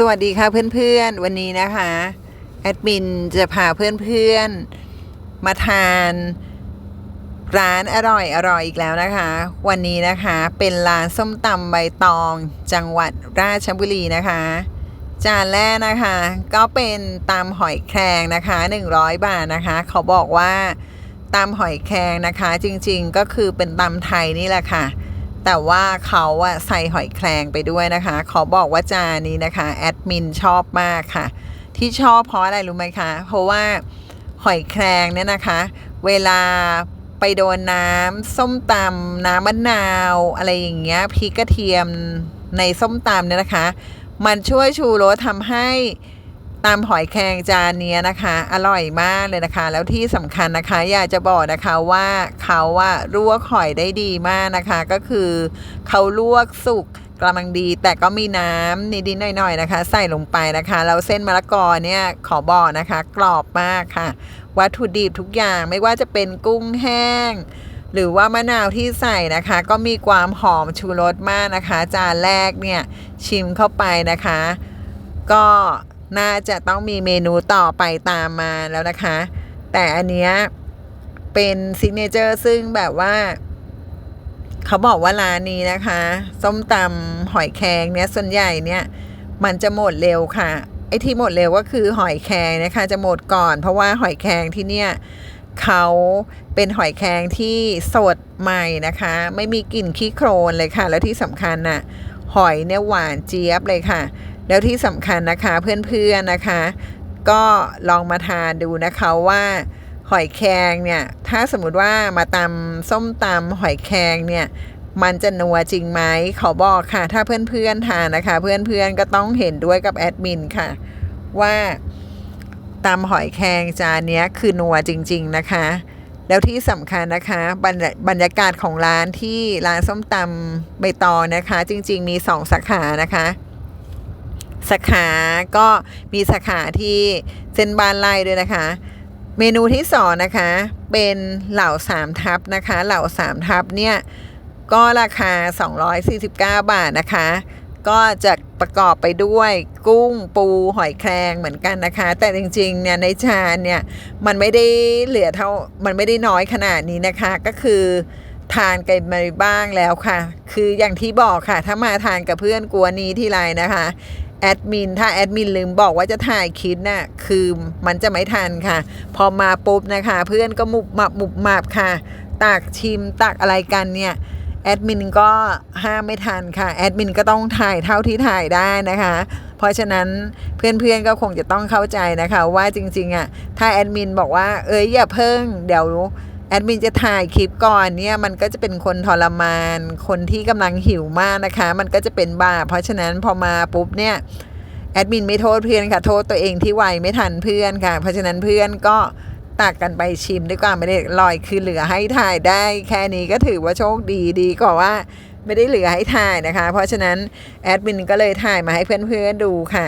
สวัสดีค่ะเพื่อนๆ วันนี้นะคะ แอดมินจะพาเพื่อนๆ มาทานร้านอร่อยอร่อยอีกแล้วนะคะ วันนี้นะคะเป็นร้านส้มตำใบตอง จังหวัดราชบุรีนะคะ จานแรกนะคะ ก็เป็นตำหอยแครงนะคะ 100 บาทนะคะ เขาบอกว่าตำหอยแครงนะคะ จริงๆก็คือเป็นตำไทยนี่แหละค่ะ แต่ว่าเขาอะใส่หอยแครงไปด้วยนะคะ ขอบอกว่าจานนี้นะคะแอดมินชอบมากค่ะ ที่ชอบเพราะอะไรรู้ไหมคะ เพราะว่าหอยแครงเนี่ยนะคะ เวลาไปโดนน้ำส้มตำน้ำมะนาว อะไรอย่างเงี้ยพริกกระเทียมในส้มตำเนี่ยนะคะ มันช่วยชูรสทำให้ ตำหอยแครงจานเนี้ยนะคะ อร่อยมากเลยนะคะ แล้วที่สำคัญนะคะ อยากจะบอกนะคะว่าเขาว่าลวกหอยได้ดีมากนะคะ ก็คือเขาลวกสุกกำลังดีแต่ก็มีน้ำนิดๆหน่อยๆนะคะ ใส่ลงไปนะคะแล้วเส้นมะละกอเนี่ยขอบอกนะคะ กรอบมากค่ะ วัตถุดิบทุกอย่างไม่ว่าจะเป็นกุ้งแห้ง หรือว่ามะนาวที่ใส่นะคะ ก็มีความหอมชูรสมากนะคะ จานแรกเนี่ยชิมเข้าไปนะคะ ก็ น่าจะต้องมีเมนูต่อไปตามมาแล้วนะคะ แต่อันเนี้ยเป็นซิกเนเจอร์ซึ่งแบบว่า เขาบอกว่าร้านนี้นะคะ ส้มตำหอยแครงเนี่ยส่วนใหญ่เนี่ยมันจะหมดเร็วค่ะไอ้ที่หมดเร็วก็คือหอยแครงนะคะ จะหมดก่อน เพราะว่าหอยแครงที่เนี่ยเขาเป็นหอยแครงที่สดใหม่นะคะ ไม่มีกลิ่นขี้โครนเลยค่ะ แล้วที่สำคัญน่ะหอยเนี่ยหวานเจี๊ยบเลยค่ะ แล้วที่สำคัญนะคะเพื่อนๆนะคะ ก็ลองมาทานดูนะคะว่าหอยแครงเนี่ย ถ้าสมมุติว่ามาตำส้มตำหอยแครงเนี่ย มันจะนัวจริงไหมขอบอกค่ะ ถ้าเพื่อนๆทานนะคะ เพื่อนๆก็ต้องเห็นด้วยกับแอดมินค่ะ ว่าตำหอยแครงจานนี้คือนัวจริง ๆนะคะ แล้วที่สำคัญนะคะบรรยบรรยากาศของร้านที่ร้านส้มตำใบตองนะคะ จริง ๆ มีสองสาขานะคะ สาขาก็มีสาขาที่เส้นบานไร่ด้วยนะคะ เมนูที่สองนะคะ เป็นเหล่าสามทับนะคะ เหล่าสามทับเนี่ย ก็ราคา 249 บาทนะคะ ก็จะประกอบไปด้วยกุ้งปูหอยแครงเหมือนกันนะคะ แต่จริงๆเนี่ยในจานเนี่ย มันไม่ได้เหลือเท่ามันไม่ได้น้อยขนาดนี้นะคะก็คือทานกันมาบ้างแล้วค่ะ คืออย่างที่บอกค่ะ ถ้ามาทานกับเพื่อนกลัวนี้ที่ไรนะคะ แอดมินถ้าแอดมินลืมบอกว่าจะถ่ายคลิปน่ะคือมันจะไม่ทันค่ะ พอมาปุ๊บนะคะ เพื่อนก็มุบมับมุบมับค่ะ ตักชิมตักอะไรกันเนี่ยแอดมินก็ห้ามไม่ทันค่ะแอดมินก็ต้องถ่ายเท่าที่ถ่ายได้นะคะ เพราะฉะนั้นเพื่อนๆก็คงจะต้องเข้าใจนะคะ ว่าจริงๆอะถ้าแอดมินบอกว่าเอ้ยอย่าเพิ่งเดี๋ยว แอดมินจะถ่ายคลิปก่อนเนี่ยมันก็จะเป็นคนทรมาน คนที่กำลังหิวมากนะคะ มันก็จะเป็นบาปเพราะฉะนั้นพอมาปุ๊บเนี่ยแอดมินไม่โทษเพื่อนค่ะ โทษตัวเองที่ไวไม่ทันเพื่อนค่ะ เพราะฉะนั้นเพื่อนก็ตักกันไปชิมด้วยความไม่ได้ลอยคือเหลือให้ถ่ายได้แค่นี้ก็ถือว่าโชคดีดีกว่าว่าไม่ได้เหลือให้ถ่ายนะคะ เพราะฉะนั้นแอดมินก็เลยถ่ายมาให้เพื่อนๆดูค่ะ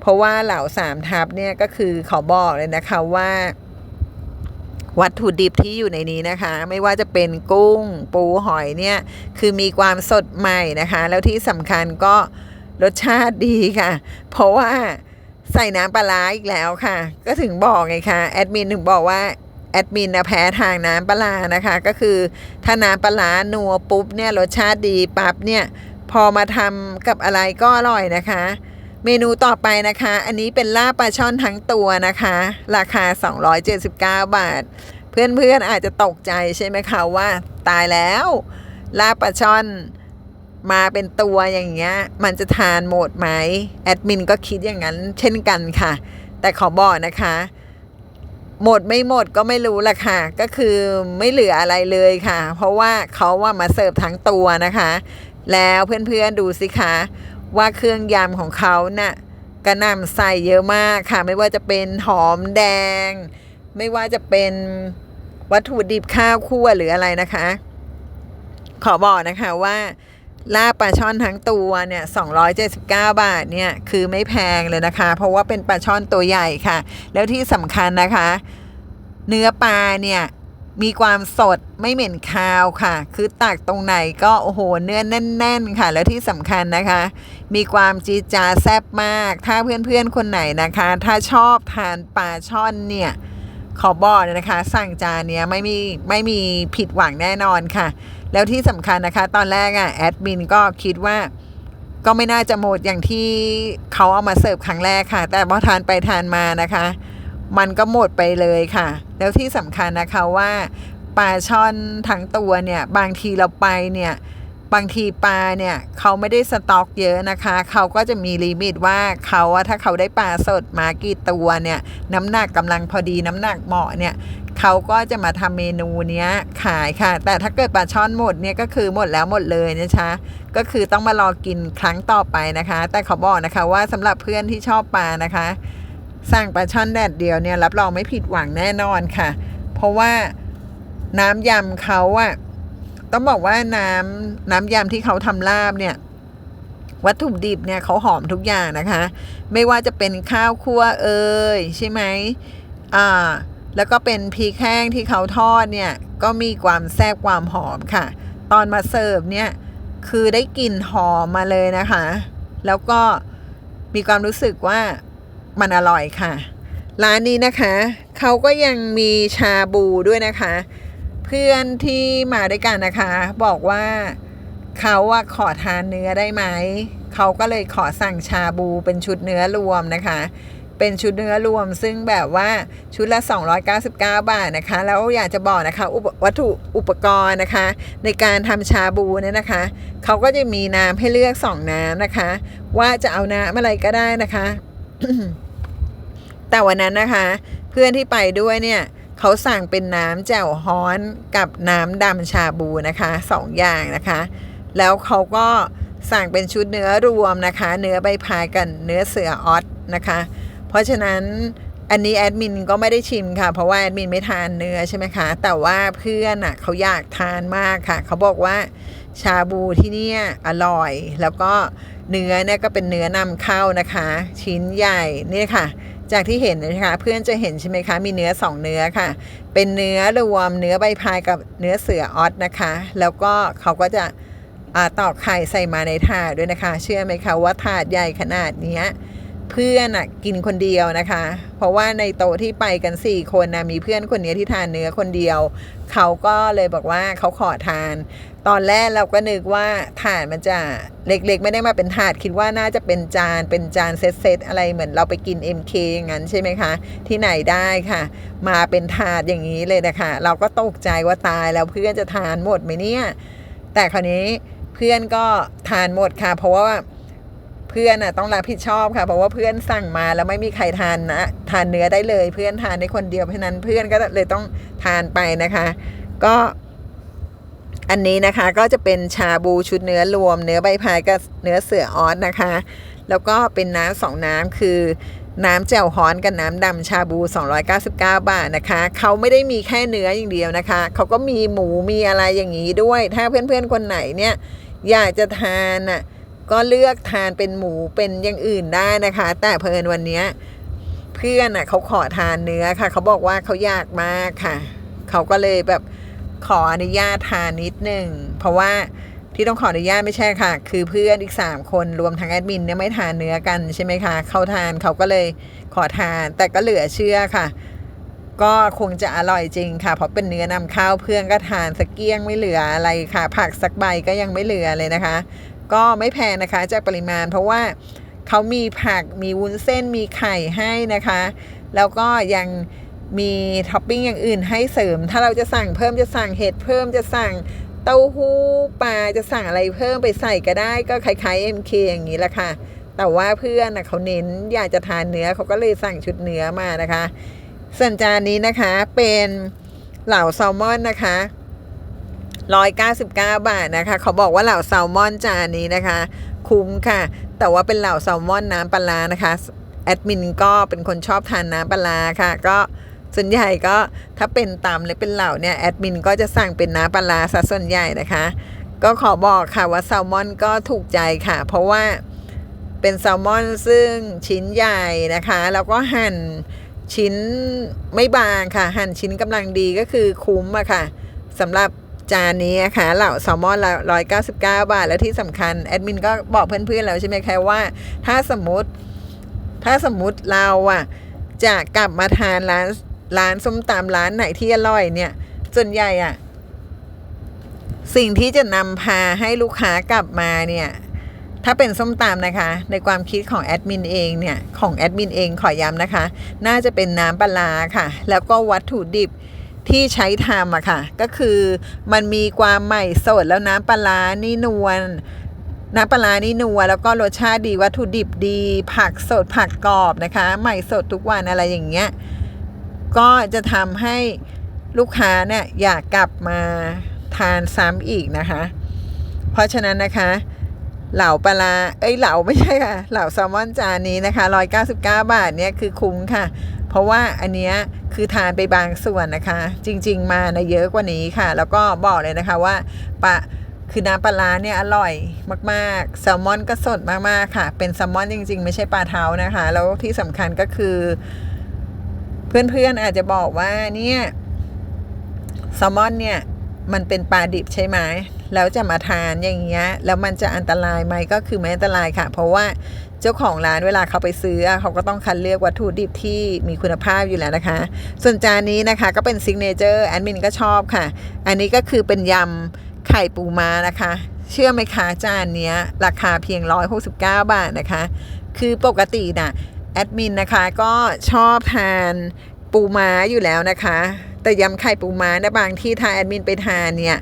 เพราะว่าเหล่าสามทับเนี่ยก็คือเขาบอกเลยนะคะว่า วัตถุดิบที่อยู่ในนี้นะคะ ไม่ว่าจะเป็นกุ้งปูหอยเนี่ย คือมีความสดใหม่นะคะ แล้วที่สำคัญก็รสชาติดีค่ะ เพราะว่าใส่น้ำปลาร้าอีกแล้วค่ะ ก็ถึงบอกไงคะแอดมินถึงบอกว่าแอดมินนะแพ้ทางน้ำปลานะคะ ก็คือถ้าน้ำปลาร้านัวปุ๊บเนี่ยรสชาติดีปั๊บเนี่ย พอมาทำกับอะไรก็อร่อยนะคะ เมนูต่อไปนะคะ อันนี้เป็นลาบปลาช่อนทั้งตัวนะคะ ราคา 279 บาท เพื่อนๆอาจจะตกใจใช่ไหมคะว่า ตายแล้ว ลาบปลาช่อนมาเป็นตัวอย่างเงี้ย มันจะทานหมดไหมแอดมินก็คิดอย่างนั้นเช่นกันค่ะ แต่ขอบอกนะคะ หมดไม่หมดก็ไม่รู้ละค่ะ ก็คือไม่เหลืออะไรเลยค่ะ เพราะว่าเขาว่ามาเสิร์ฟทั้งตัวนะคะ แล้วเพื่อนๆดูสิคะ ว่าเครื่องยำของเขาน่ะกระนำใส่เยอะมากค่ะ ไม่ว่าจะเป็นหอมแดง ไม่ว่าจะเป็นวัตถุดิบข้าวคั่วหรืออะไรนะคะ ขอบอกนะคะว่าลาบปลาช่อนทั้งตัวเนี่ย279 บาทเนี่ยคือไม่แพงเลยนะคะ เพราะว่าเป็นปลาช่อนตัวใหญ่ค่ะ แล้วที่สำคัญนะคะ เนื้อปลาเนี่ย มีความสดไม่เหม็นคาวค่ะ คือตักตรงไหนก็โอ้โหเนื้อแน่น ๆ ค่ะ แล้วที่สำคัญนะคะ มีความจีจาแซ่บมาก ถ้าเพื่อนๆคนไหนนะคะ ถ้าชอบทานปลาช่อนเนี่ยขอบอกเลยนะคะ สั่งจานเนี้ยไม่มีไม่มีผิดหวังแน่นอนค่ะ แล้วที่สำคัญนะคะ ตอนแรกอะ่ะแอดมินก็คิดว่าก็ไม่น่าจะหมดอย่างที่เขาเอามาเสิร์ฟครั้งแรกค่ะ แต่พอทานไปทานมานะคะ มันก็หมดไปเลยค่ะ แล้วที่สำคัญนะคะว่าปลาช่อนทั้งตัวเนี่ยบางทีเราไปเนี่ยบางทีปลาเนี่ยเขาไม่ได้สต็อกเยอะนะคะ เขาก็จะมีลิมิตว่าเขาถ้าเขาได้ปลาสดมากี่ตัวเนี่ยน้ำหนักกำลังพอดีน้ำหนักเหมาะเนี่ยเขาก็จะมาทำเมนูเนี้ยขายค่ะ แต่ถ้าเกิดปลาช่อนหมดเนี่ยก็คือหมดแล้วหมดเลยนะคะก็คือต้องมารอกินครั้งต่อไปนะคะ แต่เขาบอกนะคะว่าสำหรับเพื่อนที่ชอบปลานะคะ สั่งปลาช่อนแดดเดียวเนี่ยรับรองไม่ผิดหวังแน่นอนค่ะ เพราะว่าน้ำยำเขาอะต้องบอกว่าน้ำน้ำยำที่เขาทำลาบเนี่ย วัตถุดิบเนี่ยเขาหอมทุกอย่างนะคะ ไม่ว่าจะเป็นข้าวคั่วเอยใช่ไหมอ่าแล้วก็เป็นพริกแห้งที่เขาทอดเนี่ยก็มีความแซ่บความหอมค่ะ ตอนมาเสิร์ฟเนี่ยคือได้กลิ่นหอมมาเลยนะคะ แล้วก็มีความรู้สึกว่า มันอร่อยค่ะ ร้านนี้นะคะเขาก็ยังมีชาบูด้วยนะคะ เพื่อนที่มาด้วยกันนะคะ บอกว่าเขาอะขอทานเนื้อได้ไหมเขาก็เลยขอสั่งชาบูเป็นชุดเนื้อรวมนะคะ เป็นชุดเนื้อรวม ซึ่งแบบว่าชุดละ 299 บาทนะคะ แล้วอยากจะบอกนะคะวัตถุอุปกรณ์นะคะ ในการทำชาบูเนี่ยนะคะเขาก็จะมีน้ำให้เลือก 2 น้ำนะคะ ว่าจะเอาน้ำอะไรก็ได้นะคะ แต่วันนั้นนะคะ เพื่อนที่ไปด้วยเนี่ยเขาสั่งเป็นน้ำแจ่วฮ้อนกับน้ำดำชาบูนะคะสองอย่างนะคะ แล้วเขาก็สั่งเป็นชุดเนื้อรวมนะคะ เนื้อใบพายกับเนื้อเสือออสนะคะ เพราะฉะนั้นอันนี้แอดมินก็ไม่ได้ชิมค่ะ เพราะว่าแอดมินไม่ทานเนื้อใช่ไหมคะ แต่ว่าเพื่อนอะเขาอยากทานมากค่ะ เขาบอกว่า ชาบูที่นี่อร่อย แล้วก็เนื้อเนี่ยก็เป็นเนื้อนำเข้านะคะ ชิ้นใหญ่นี่ค่ะ จากที่เห็นนะคะเพื่อนจะเห็นใช่ไหมคะ มีเนื้อสองเนื้อค่ะ เป็นเนื้อรวมเนื้อใบพายกับเนื้อเสือออสนะคะ แล้วก็เขาก็จะอตอกไข่ใส่มาในถาดด้วยนะคะ เชื่อไหมคะว่าถาดใหญ่ขนาดนี้ เพื่อนอะกินคนเดียวนะคะ เพราะว่าในโต๊ะที่ไปกัน 4 คนนะมีเพื่อนคนนี้ที่ทานเนื้อคนเดียว เขาก็เลยบอกว่าเขาขอทาน ตอนแรกเราก็นึกว่าถาดมันจะเล็กๆ ไม่ได้มาเป็นถาดคิดว่าน่าจะเป็นจานเป็นจานเซตๆอะไรเหมือนเราไปกิน MK อย่างนั้นใช่ไหมคะ ที่ไหนได้ค่ะ มาเป็นถาดอย่างนี้เลยนะคะเราก็ตกใจว่าตายแล้วเพื่อนจะทานหมดไหมเนี่ยแต่คราวนี้เพื่อนก็ทานหมดค่ะ เพราะว่า เพื่อนน่ะต้องรับผิดชอบค่ะ เพราะว่าเพื่อนสั่งมาแล้วไม่มีใครทานนะทานเนื้อได้เลย เพื่อนทานได้คนเดียวเพราะนั้นเพื่อนก็เลยต้องทานไปนะคะ ก็อันนี้นะคะก็จะเป็นชาบูชุดเนื้อรวม เนื้อใบพายกับเนื้อเสือออสนะคะ แล้วก็เป็นน้ำสองน้ำคือน้ำแจ่วฮ้อนกับน้ำดำชาบู 299 บาทนะคะ เขาไม่ได้มีแค่เนื้ออย่างเดียวนะคะ เขาก็มีหมูมีอะไรอย่างนี้ด้วย ถ้าเพื่อนๆคนไหนเนี่ย อยากจะทานน่ะ ก็เลือกทานเป็นหมูเป็นอย่างอื่นได้นะคะ แต่เพลินวันนี้เพื่อนอะเขาขอทานเนื้อค่ะ เขาบอกว่าเขาอยากมากค่ะ เขาก็เลยแบบขออนุญาตทานนิดหนึ่งเพราะว่าที่ต้องขออนุญาตไม่ใช่ค่ะ คือเพื่อนอีก 3 คนรวมทั้งแอดมินเนี่ยไม่ทานเนื้อกันใช่ไหมคะเขาทานเขาก็เลยขอทาน แต่ก็เหลือเชื่อค่ะ ก็คงจะอร่อยจริงค่ะ เพราะเป็นเนื้อนำเข้าเพื่อนก็ทานสักเกี้ยงไม่เหลืออะไรค่ะ ผักสักใบก็ยังไม่เหลือเลยนะคะ ก็ไม่แพงนะคะจากปริมาณ เพราะว่าเขามีผักมีวุ้นเส้นมีไข่ให้นะคะ แล้วก็ยังมีท็อปปิ้งอย่างอื่นให้เสริม ถ้าเราจะสั่งเพิ่มจะสั่งเห็ดเพิ่มจะสั่งเต้าหู้ปลาจะสั่งอะไรเพิ่มไปใส่ก็ได้ก็คล้ายๆ MK อย่างนี้แหละค่ะ แต่ว่าเพื่อนนะเขาเน้นอยากจะทานเนื้อเขาก็เลยสั่งชุดเนื้อมานะคะส่วนจานนี้นะคะเป็นเหล่าแซลมอนนะคะ 199 บาทนะคะ เขาบอกว่าเหล่าแซลมอนจานนี้นะคะ คุ้มค่ะ แต่ว่าเป็นเหล่าแซลมอนน้ำปลานะคะแอดมินก็เป็นคนชอบทานน้ำปลาค่ะ ก็ส่วนใหญ่ก็ถ้าเป็นตำหรือเป็นเหล่าเนี่ยแอดมินก็จะสั่งเป็นน้ำปลาร้าซะส่วนใหญ่นะคะ ก็ขอบอกค่ะว่าแซลมอนก็ถูกใจค่ะ เพราะว่าเป็นแซลมอนซึ่งชิ้นใหญ่นะคะ แล้วก็หั่นชิ้นไม่บางค่ะ หั่นชิ้นกำลังดีก็คือคุ้มอะค่ะสำหรับ จานนี้นะคะเหล่าแซลมอนละร้อยเก้าสิบเก้าบาท แล้วที่สำคัญแอดมินก็บอกเพื่อนๆแล้วใช่ไหมคะว่า ถ้าสมมติถ้าสมมุติเราอะจะกลับมาทานร้านร้านส้มตำร้านไหนที่อร่อยเนี่ยส่วนใหญ่อะสิ่งที่จะนำพาให้ลูกค้ากลับมาเนี่ยถ้าเป็นส้มตำนะคะ ในความคิดของแอดมินเองเนี่ย ของแอดมินเองขอย้ำนะคะ น่าจะเป็นน้ำปลาค่ะ แล้วก็วัตถุดิบ ที่ใช้ทำอะค่ะ ก็คือมันมีความใหม่สดแล้วน้ำปลาร้านี่นวลน้ำปลานี่นัวแล้วก็รสชาติดีวัตถุดิบดี ผักสดผักกรอบนะคะ ใหม่สดทุกวันอะไรอย่างเงี้ยก็จะทำให้ลูกค้าเนี่ยอยากกลับมาทานซ้ำอีกนะคะ เพราะฉะนั้นนะคะ เหล่าปลาร้าเอ้ยเหล่าไม่ใช่ค่ะ เหล่าแซลมอนจานนี้นะคะ 199 บาทเนี่ยคือคุ้มค่ะ เพราะว่าอันเนี้ยคือทานไปบางส่วนนะคะ จริง ๆ มานะเยอะกว่านี้ค่ะ แล้วก็บอกเลยนะคะว่าปะคือน้ำปลาร้าเนี่ยอร่อยมากๆแซลมอนก็สดมากๆค่ะ เป็นแซลมอนจริง ๆ ไม่ใช่ปลาเท้านะคะ แล้วที่สำคัญก็คือ เพื่อนๆอาจจะบอกว่าเนี่ยแซลมอนเนี่ยมันเป็นปลาดิบใช่ไหมแล้วจะมาทานอย่างเงี้ยแล้วมันจะอันตรายไหมก็คือไม่อันตรายค่ะ เพราะว่า เจ้าของร้านเวลาเขาไปซื้อเขาก็ต้องคัดเลือกวัตถุดิบที่มีคุณภาพอยู่แล้วนะคะ ส่วนจานนี้นะคะก็เป็นซิกเนเจอร์แอดมินก็ชอบค่ะ อันนี้ก็คือเป็นยำไข่ปูม้านะคะ เชื่อไหมคะจานนี้ราคาเพียง 169 บาทนะคะ คือปกตินะแอดมินนะคะก็ชอบทานปูม้าอยู่แล้วนะคะ แต่ยำไข่ปูม้านะบางที่ทาแอดมินไปทานเนี่ย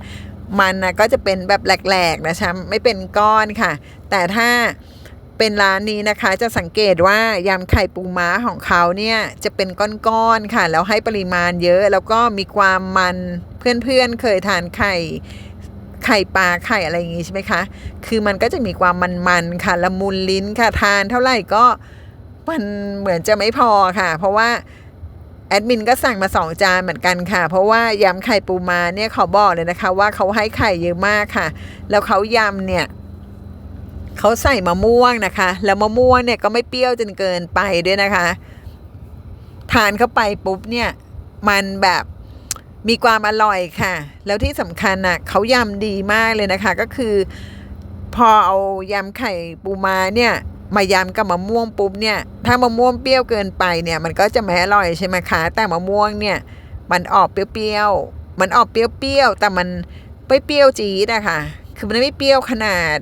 มันนะก็จะเป็นแบบแหลกๆนะคะไม่เป็นก้อนค่ะ แต่ถ้า เป็นร้านนี้นะคะจะสังเกตว่ายำไข่ปูม้าของเขาเนี่ยจะเป็นก้อนๆค่ะ แล้วให้ปริมาณเยอะแล้วก็มีความมันเพื่อนๆเคยทานไข่ไข่ปลาไข่อะไรอย่างงี้ใช่ไหมคะ คือมันก็จะมีความมันๆค่ะละมุนลิ้นค่ะทานเท่าไหร่ก็มันเหมือนจะไม่พอค่ะ เพราะว่าแอดมินก็สั่งมาสองจานเหมือนกันค่ะ เพราะว่ายำไข่ปูมาเนี่ยเขาบอกเลยนะคะ ว่าเขาให้ไข่เยอะมากค่ะ แล้วเขายำเนี่ย เขาใส่มะม่วงนะคะ แล้วมะม่วงเนี่ยก็ไม่เปรี้ยวจนเกินไปด้วยนะคะ ทานเข้าไปปุ๊บเนี่ยมันแบบมีความอร่อยค่ะ แล้วที่สำคัญน่ะเขายำดีมากเลยนะคะ ก็คือ พอเอายำไข่ปูมาเนี่ยมายำกับมะม่วงปุ๊บเนี่ยถ้ามะม่วงเปรี้ยวเกินไปเนี่ยมันก็จะไม่อร่อยใช่ไหมคะแต่มะม่วงเนี่ยมันออกเปรี้ยวๆมันออกเปรี้ยวๆแต่มันไม่เปรี้ยวจี๊ดอะค่ะ คือมันไม่เปรี้ยวขนาด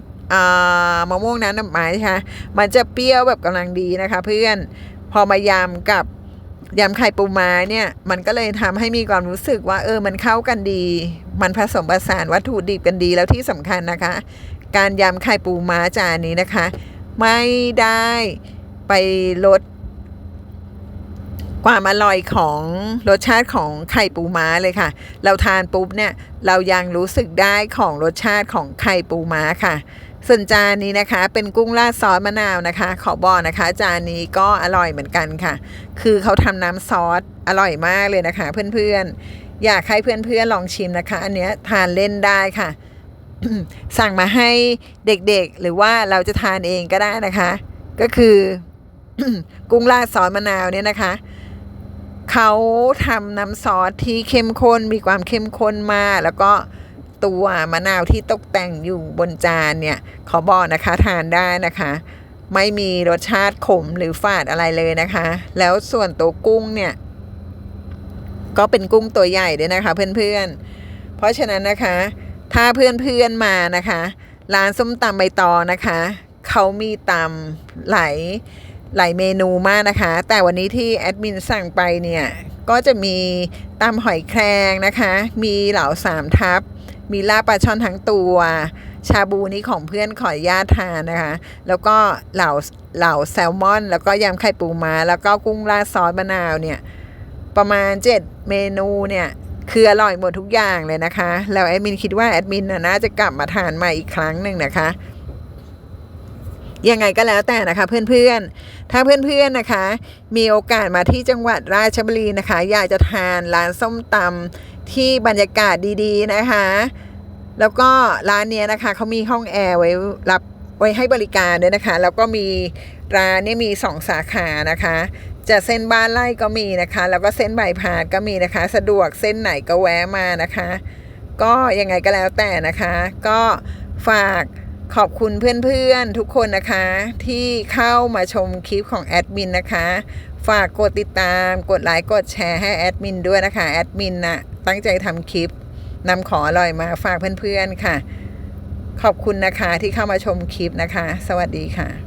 มะม่วงน้ำดอกไม้ใช่ไหมมันจะเปรี้ยวแบบกำลังดีนะคะ เพื่อนพอมายำกับยำไข่ปูม้าเนี่ยมันก็เลยทำให้มีความรู้สึกว่าเออมันเข้ากันดี มันผสมผสานวัตถุดิบกันดีแล้วที่สำคัญนะคะ การยำไข่ปูม้าจานนี้นะคะ ไม่ได้ไปลดความอร่อยของรสชาติของไข่ปูม้าเลยค่ะ เราทานปุ๊บเนี่ยเรายังรู้สึกได้ของรสชาติของไข่ปูม้าค่ะ ส่วนจานนี้นะคะ เป็นกุ้งราดซอสมะนาวนะคะ ขอบอกนะคะ จานนี้ก็อร่อยเหมือนกันค่ะ คือเขาทำน้ำซอสอร่อยมากเลยนะคะ เพื่อนๆ อยากให้เพื่อนๆลองชิมนะคะ อันเนี้ยทานเล่นได้ค่ะ สั่งมาให้เด็กๆ หรือว่าเราจะทานเองก็ได้นะคะ ก็คือกุ้งราดซอสมะนาวเนี่ยนะคะเขาทำน้ำซอสที่เข้มข้นมีความเข้มข้นมาก แล้วก็ ตัวมะนาวที่ตกแต่งอยู่บนจานเนี่ยขอบอกนะคะทานได้นะคะ ไม่มีรสชาติขมหรือฝาดอะไรเลยนะคะ แล้วส่วนตัวกุ้งเนี่ย ก็เป็นกุ้งตัวใหญ่ด้วยนะคะ เพื่อนๆ เพราะฉะนั้นนะคะ ถ้าเพื่อนๆมานะคะ ร้านส้มตำใบตองนะคะเขามีตำหลายหลายเมนูมากนะคะ แต่วันนี้ที่แอดมินสั่งไปเนี่ย ก็จะมีตำหอยแครงนะคะ มีเหลาสามทับ มีลาปลาช่อนทั้งตัว ชาบูนี้ของเพื่อนขอญาตทานนะคะ แล้วก็เหล่าเหล่าแซลมอน แล้วก็ยำไข่ปูม้า แล้วก็กุ้งราดซอสมะนาวเนี่ย ประมาณ 7 เมนูเนี่ยคืออร่อยหมดทุกอย่างเลยนะคะ แล้วแอดมินคิดว่าแอดมินน่ะน่าจะกลับมาทานใหมาอีกครั้งหนึ่งนะคะ ยังไงก็แล้วแต่นะคะ เพื่อนๆ ถ้าเพื่อนๆนะคะ มีโอกาสมาที่จังหวัดราชบุรีนะคะ อยากจะทานร้านส้มตำ ที่บรรยากาศดีๆนะคะ แล้วก็ร้านเนี้ยนะคะเขามีห้องแอร์ไว้รับไว้ให้บริการด้วยนะคะ แล้วก็มีร้านเนี่ยมีสองสาขานะคะ จะเส้นบ้านไร่ก็มีนะคะ แล้วก็เส้นใบพาดก็มีนะคะ สะดวกเส้นไหนก็แวะมานะคะ ก็ยังไงก็แล้วแต่นะคะ ก็ฝากขอบคุณเพื่อนๆทุกคนนะคะ ที่เข้ามาชมคลิปของแอดมินนะคะ ฝากกดติดตาม กดไลค์ กดแชร์ให้แอดมินด้วยนะคะ แอดมินน่ะตั้งใจทำคลิปนำของอร่อยมาฝากเพื่อนๆค่ะ ขอบคุณนะคะที่เข้ามาชมคลิปนะคะ สวัสดีค่ะ